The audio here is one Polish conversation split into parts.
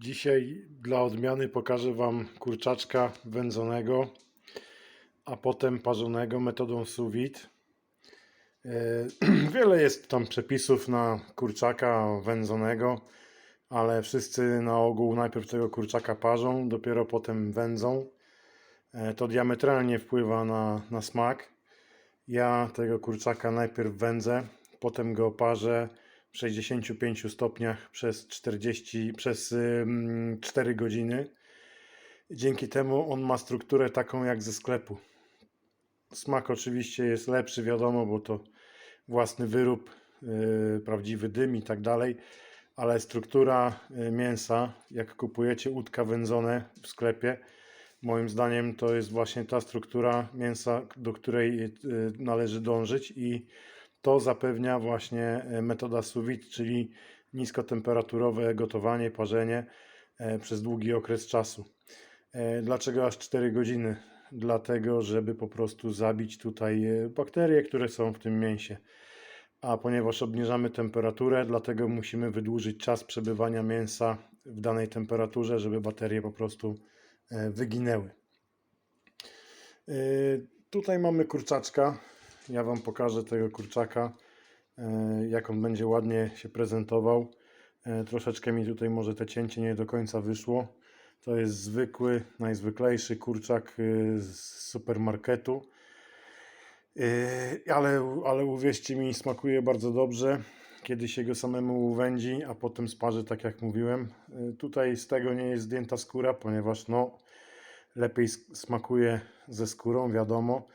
Dzisiaj dla odmiany pokażę Wam kurczaczka wędzonego, a potem parzonego metodą sous vide. E, Wiele jest tam przepisów na kurczaka wędzonego, ale wszyscy na ogół najpierw tego kurczaka parzą, dopiero potem wędzą. E, To diametralnie wpływa na, na smak. Ja tego kurczaka najpierw wędzę, potem go parzę 65 stopniach przez 40, przez ym, 4 godziny. Dzięki temu on ma strukturę taką jak ze sklepu. Smak oczywiście jest lepszy, wiadomo, bo to własny wyrób, yy, prawdziwy dym i tak dalej, ale struktura y, mięsa, jak kupujecie udka wędzone w sklepie, moim zdaniem to jest właśnie ta struktura mięsa, do której y, należy dążyć i to zapewnia właśnie y, metoda vide, czyli niskotemperaturowe gotowanie, parzenie e, przez długi okres czasu. E, Dlaczego aż 4 godziny? Dlatego, żeby po prostu zabić tutaj e, bakterie, które są w tym mięsie. A ponieważ obniżamy temperaturę, dlatego musimy wydłużyć czas przebywania mięsa w danej temperaturze, żeby baterie po prostu e, wyginęły. E, Tutaj mamy kurczaczka. Ja Wam pokażę tego kurczaka, e, jak on będzie ładnie się prezentował. E, Troszeczkę mi tutaj może te cięcie nie do końca wyszło. To jest zwykły, najzwyklejszy kurczak y, z supermarketu. Ale, ale uwierzcie mi, smakuje bardzo dobrze, kiedy się go samemu uwędzi, a potem sparzy, tak jak mówiłem. Tutaj z tego nie jest zdjęta skóra, ponieważ no, lepiej smakuje ze skórą, wiadomo,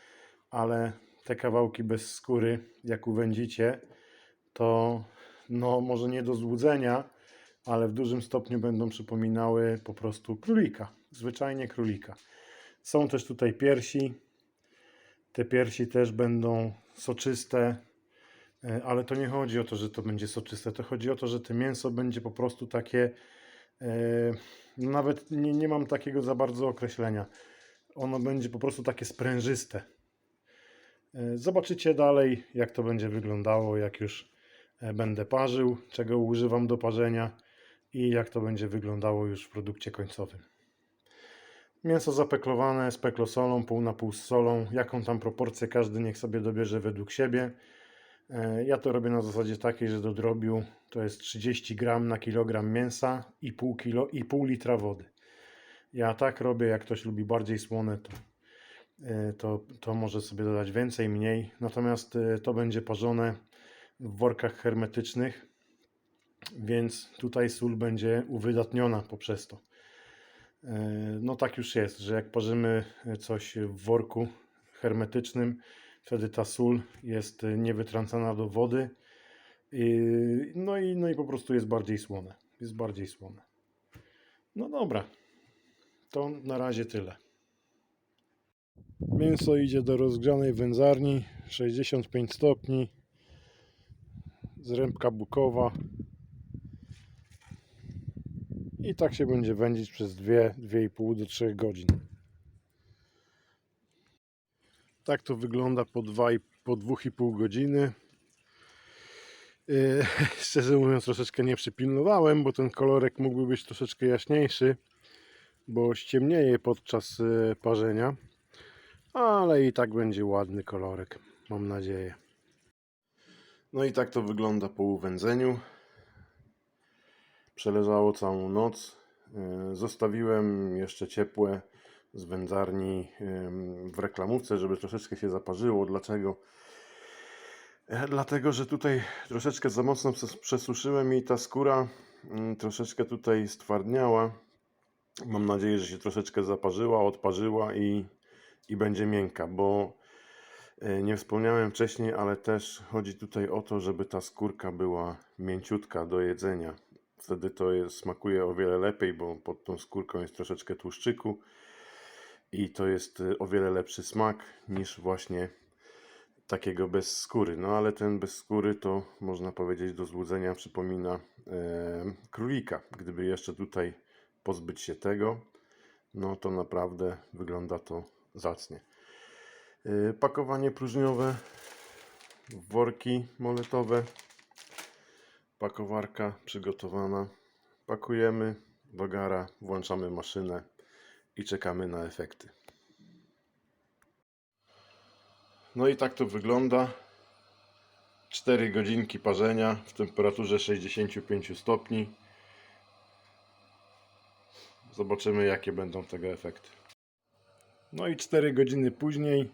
ale te kawałki bez skóry, jak uwędzicie, to no, może nie do złudzenia, ale w dużym stopniu będą przypominały po prostu królika, zwyczajnie królika. Są też tutaj piersi, te piersi też będą soczyste, e, ale to nie chodzi o to, że to będzie soczyste. To chodzi o to, że to mięso będzie po prostu takie. e, No nawet nie, nie mam takiego za bardzo określenia. Ono będzie po prostu takie sprężyste. E, Zobaczycie dalej, jak to będzie wyglądało, jak już e, będę parzył, czego używam do parzenia i jak to będzie wyglądało już w produkcie końcowym. Mięso zapeklowane z peklosolą, pół na pół z solą. Jaką tam proporcję każdy niech sobie dobierze według siebie. E, Ja to robię na zasadzie takiej, że do drobiu to jest 30 gram na kilogram mięsa i pół, kilo, i pół litra wody. Ja tak robię, jak ktoś lubi bardziej słone, to, to, to może sobie dodać więcej, mniej. Natomiast e, to będzie parzone w workach hermetycznych, więc tutaj sól będzie uwydatniona poprzez to. E, No tak już jest, że jak parzymy coś w worku hermetycznym, wtedy ta sól jest niewytrącana do wody. No i, no i po prostu jest bardziej słone. Jest bardziej słone. No dobra, to na razie tyle. Mięso idzie do rozgrzanej wędzarni 65 stopni. Zrębka bukowa. I tak się będzie wędzić przez 2, 2,5 do 3 godzin. Tak to wygląda po 2, i- po 2,5 godziny. Yy, szczerze mówiąc, troszeczkę nie przypilnowałem, bo ten kolorek mógłby być troszeczkę jaśniejszy, bo ściemnieje podczas yy, parzenia. Ale i tak będzie ładny kolorek, mam nadzieję. No i tak to wygląda po uwędzeniu. Przeleżało całą noc. Yy, Zostawiłem jeszcze ciepłe z wędzarni w reklamówce, żeby troszeczkę się zaparzyło. Dlaczego? E, Dlatego, że tutaj troszeczkę za mocno przes- przesuszyłem i ta skóra mm, troszeczkę tutaj stwardniała. Mam nadzieję, że się troszeczkę zaparzyła, odparzyła i, i będzie miękka, bo e, nie wspomniałem wcześniej, ale też chodzi tutaj o to, żeby ta skórka była mięciutka do jedzenia. Wtedy to jest, smakuje o wiele lepiej, bo pod tą skórką jest troszeczkę tłuszczyku i to jest e, o wiele lepszy smak niż właśnie takiego bez skóry. No ale ten bez skóry to można powiedzieć do złudzenia przypomina e, królika. Gdyby jeszcze tutaj pozbyć się tego, no to naprawdę wygląda to zacnie. E, pakowanie próżniowe, worki moletowe, pakowarka przygotowana. Pakujemy do włączamy maszynę i czekamy na efekty. No i tak to wygląda. 4 godzinki parzenia w temperaturze 65 stopni. Zobaczymy jakie będą tego efekty. No i 4 godziny później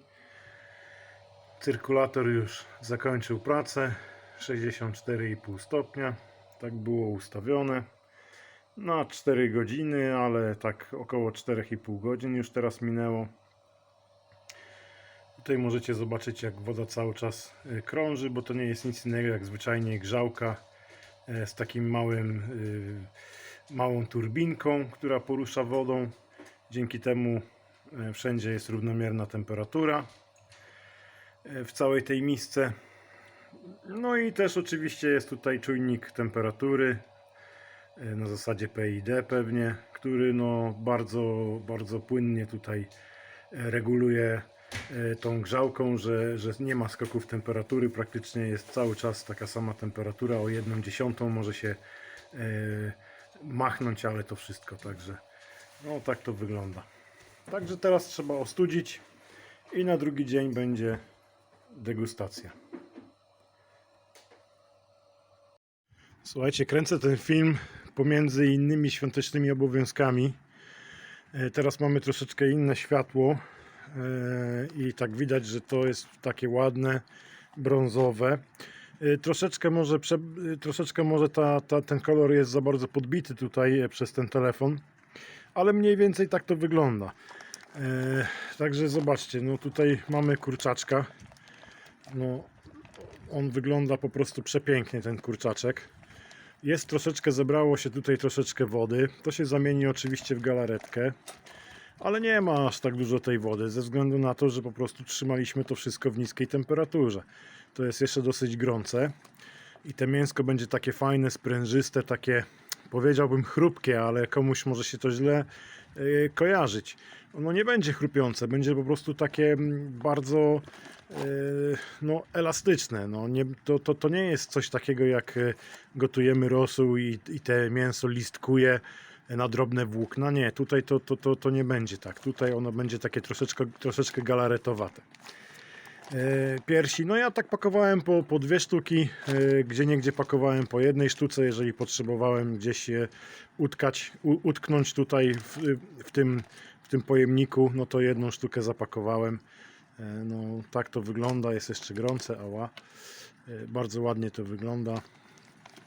cyrkulator już zakończył pracę. 64,5 stopnia. Tak było ustawione. Na 4 godziny, ale tak około 4,5 godzin już teraz minęło. Tutaj możecie zobaczyć jak woda cały czas e, krąży, bo to nie jest nic innego jak zwyczajnie grzałka e, z takim małym, y, małą turbinką, która porusza wodą. Dzięki temu e, wszędzie jest równomierna temperatura e, w całej tej misce. No i też oczywiście jest tutaj czujnik temperatury e, na zasadzie PID pewnie, który no bardzo, bardzo płynnie tutaj e, reguluje e, tą grzałką, że, że nie ma skoków temperatury, praktycznie jest cały czas taka sama temperatura, o jedną dziesiątą może się e, machnąć, ale to wszystko, także no tak to wygląda. Także teraz trzeba ostudzić i na drugi dzień będzie degustacja. Słuchajcie, kręcę ten film pomiędzy innymi świątecznymi obowiązkami. E, Teraz mamy troszeczkę inne światło e, i tak widać, że to jest takie ładne, brązowe. E, Troszeczkę może, troszeczkę może ta, ta, ten kolor jest za bardzo podbity tutaj przez ten telefon, ale mniej więcej tak to wygląda. E, Także zobaczcie, no tutaj mamy kurczaczka. No, on wygląda po prostu przepięknie, ten kurczaczek. Jest troszeczkę, zebrało się tutaj troszeczkę wody. To się zamieni oczywiście w galaretkę, ale nie ma aż tak dużo tej wody, ze względu na to, że po prostu trzymaliśmy to wszystko w niskiej temperaturze. To jest jeszcze dosyć gorące i te mięsko będzie takie fajne, sprężyste, takie powiedziałbym chrupkie, ale komuś może się to źle e, kojarzyć. Ono nie będzie chrupiące, będzie po prostu takie mm, bardzo e, no, elastyczne. No, nie, to, to, to nie jest coś takiego jak e, gotujemy rosół i, i te mięso listkuje na drobne włókna. Nie, tutaj to, to, to, to nie będzie tak. Tutaj ono będzie takie troszeczkę, troszeczkę galaretowate. E, Piersi, no ja tak pakowałem po, po dwie sztuki, e, gdzie niegdzie pakowałem po jednej sztuce, jeżeli potrzebowałem gdzieś je utkać, u, utknąć tutaj w, w, tym, w tym pojemniku, no to jedną sztukę zapakowałem. E, No tak to wygląda, jest jeszcze gorące, ała. Bardzo ładnie to wygląda.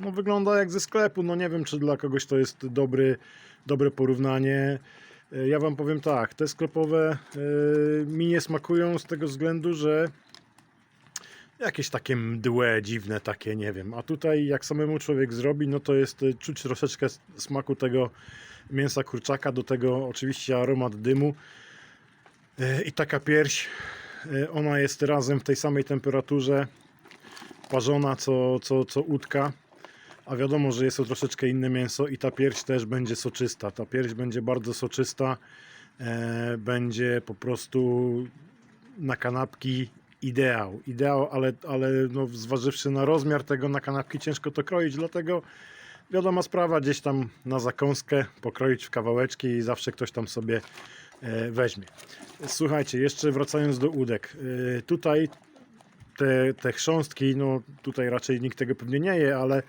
No wygląda jak ze sklepu, no nie wiem czy dla kogoś to jest dobry, dobre porównanie. E, Ja wam powiem tak, te sklepowe e, mi nie smakują z tego względu, że jakieś takie mdłe, dziwne takie, nie wiem. A tutaj jak samemu człowiek zrobi, no to jest e, czuć troszeczkę smaku tego mięsa kurczaka, do tego oczywiście aromat dymu. I taka pierś, ona jest razem w tej samej temperaturze parzona co, co, co udka. A wiadomo, że jest to troszeczkę inne mięso i ta pierś też będzie soczysta. Ta pierś będzie bardzo soczysta. E, będzie po prostu na kanapki ideał. Ideał, ale, ale no, zważywszy na rozmiar tego na kanapki ciężko to kroić, dlatego wiadoma sprawa gdzieś tam na zakąskę pokroić w kawałeczki i zawsze ktoś tam sobie e, weźmie. Słuchajcie, jeszcze wracając do udek. E, tutaj te, te chrząstki, no tutaj raczej nikt tego pewnie nie je, ale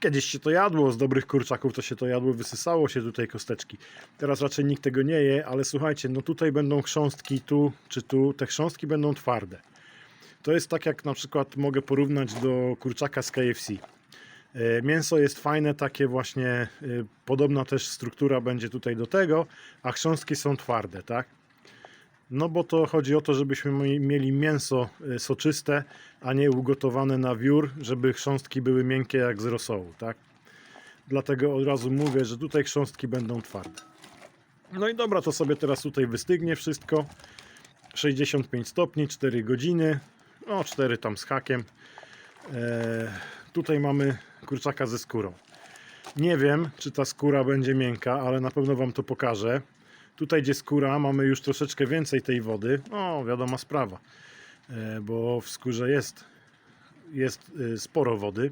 kiedyś się to jadło, z dobrych kurczaków to się to jadło, wysysało się tutaj kosteczki. Teraz raczej nikt tego nie je, ale słuchajcie, no tutaj będą chrząstki tu czy tu, te chrząstki będą twarde. To jest tak jak na przykład mogę porównać do kurczaka z KFC. E, Mięso jest fajne, takie właśnie, e, podobna też struktura będzie tutaj do tego, a chrząstki są twarde, tak? No bo to chodzi o to, żebyśmy mi- mieli mięso e, soczyste, a nie ugotowane na wiór, żeby chrząstki były miękkie jak z rosołu, tak? Dlatego od razu mówię, że tutaj chrząstki będą twarde. No i dobra, to sobie teraz tutaj wystygnie wszystko. 65 stopni, 4 godziny, no 4 tam z hakiem. E, tutaj mamy kurczaka ze skórą. Nie wiem, czy ta skóra będzie miękka, ale na pewno Wam to pokażę. Tutaj, gdzie skóra, mamy już troszeczkę więcej tej wody. No, wiadoma sprawa, e, bo w skórze jest, jest e, sporo wody.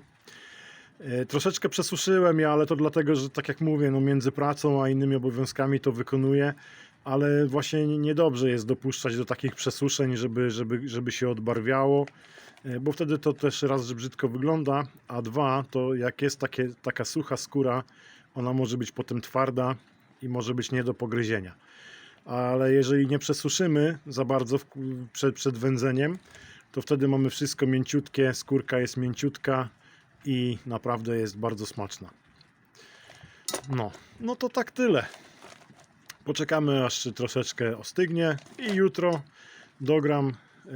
E, Troszeczkę przesuszyłem je, ale to dlatego, że tak jak mówię, no między pracą a innymi obowiązkami to wykonuję, ale właśnie nie- niedobrze jest dopuszczać do takich przesuszeń, żeby, żeby, żeby się odbarwiało, bo wtedy to też raz, że brzydko wygląda, a dwa, to jak jest takie, taka sucha skóra, ona może być potem twarda i może być nie do pogryzienia. Ale jeżeli nie przesuszymy za bardzo w, przed, przed wędzeniem, to wtedy mamy wszystko mięciutkie, skórka jest mięciutka i naprawdę jest bardzo smaczna. No, no to tak tyle. Poczekamy aż troszeczkę ostygnie i jutro dogram. e,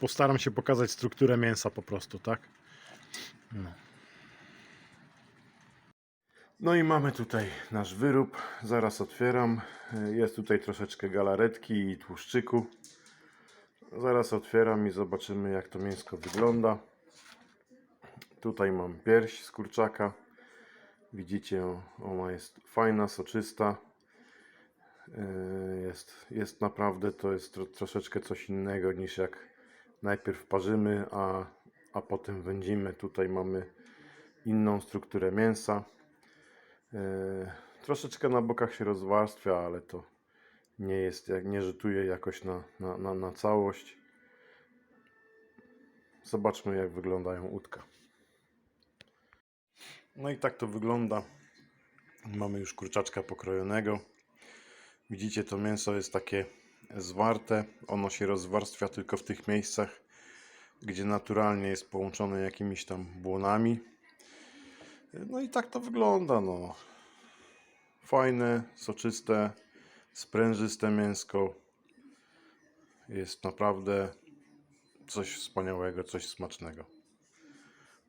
Postaram się pokazać strukturę mięsa po prostu, tak? No. No i mamy tutaj nasz wyrób. Zaraz otwieram. E, Jest tutaj troszeczkę galaretki i tłuszczyku. Zaraz otwieram i zobaczymy jak to mięsko wygląda. Tutaj mam pierś z kurczaka. Widzicie, ona jest fajna, soczysta. Yy, Jest, jest naprawdę, to jest tro, troszeczkę coś innego niż jak najpierw parzymy, a, a potem wędzimy. Tutaj mamy inną strukturę mięsa. Yy, Troszeczkę na bokach się rozwarstwia, ale to nie jest, nie rzutuje jakoś na, na, na, na całość. Zobaczmy jak wyglądają udka. No i tak to wygląda. Mamy już kurczaczka pokrojonego. Widzicie, to mięso jest takie zwarte. Ono się rozwarstwia tylko w tych miejscach, gdzie naturalnie jest połączone jakimiś tam błonami. No i tak to wygląda. No. Fajne, soczyste, sprężyste mięsko. Jest naprawdę coś wspaniałego, coś smacznego.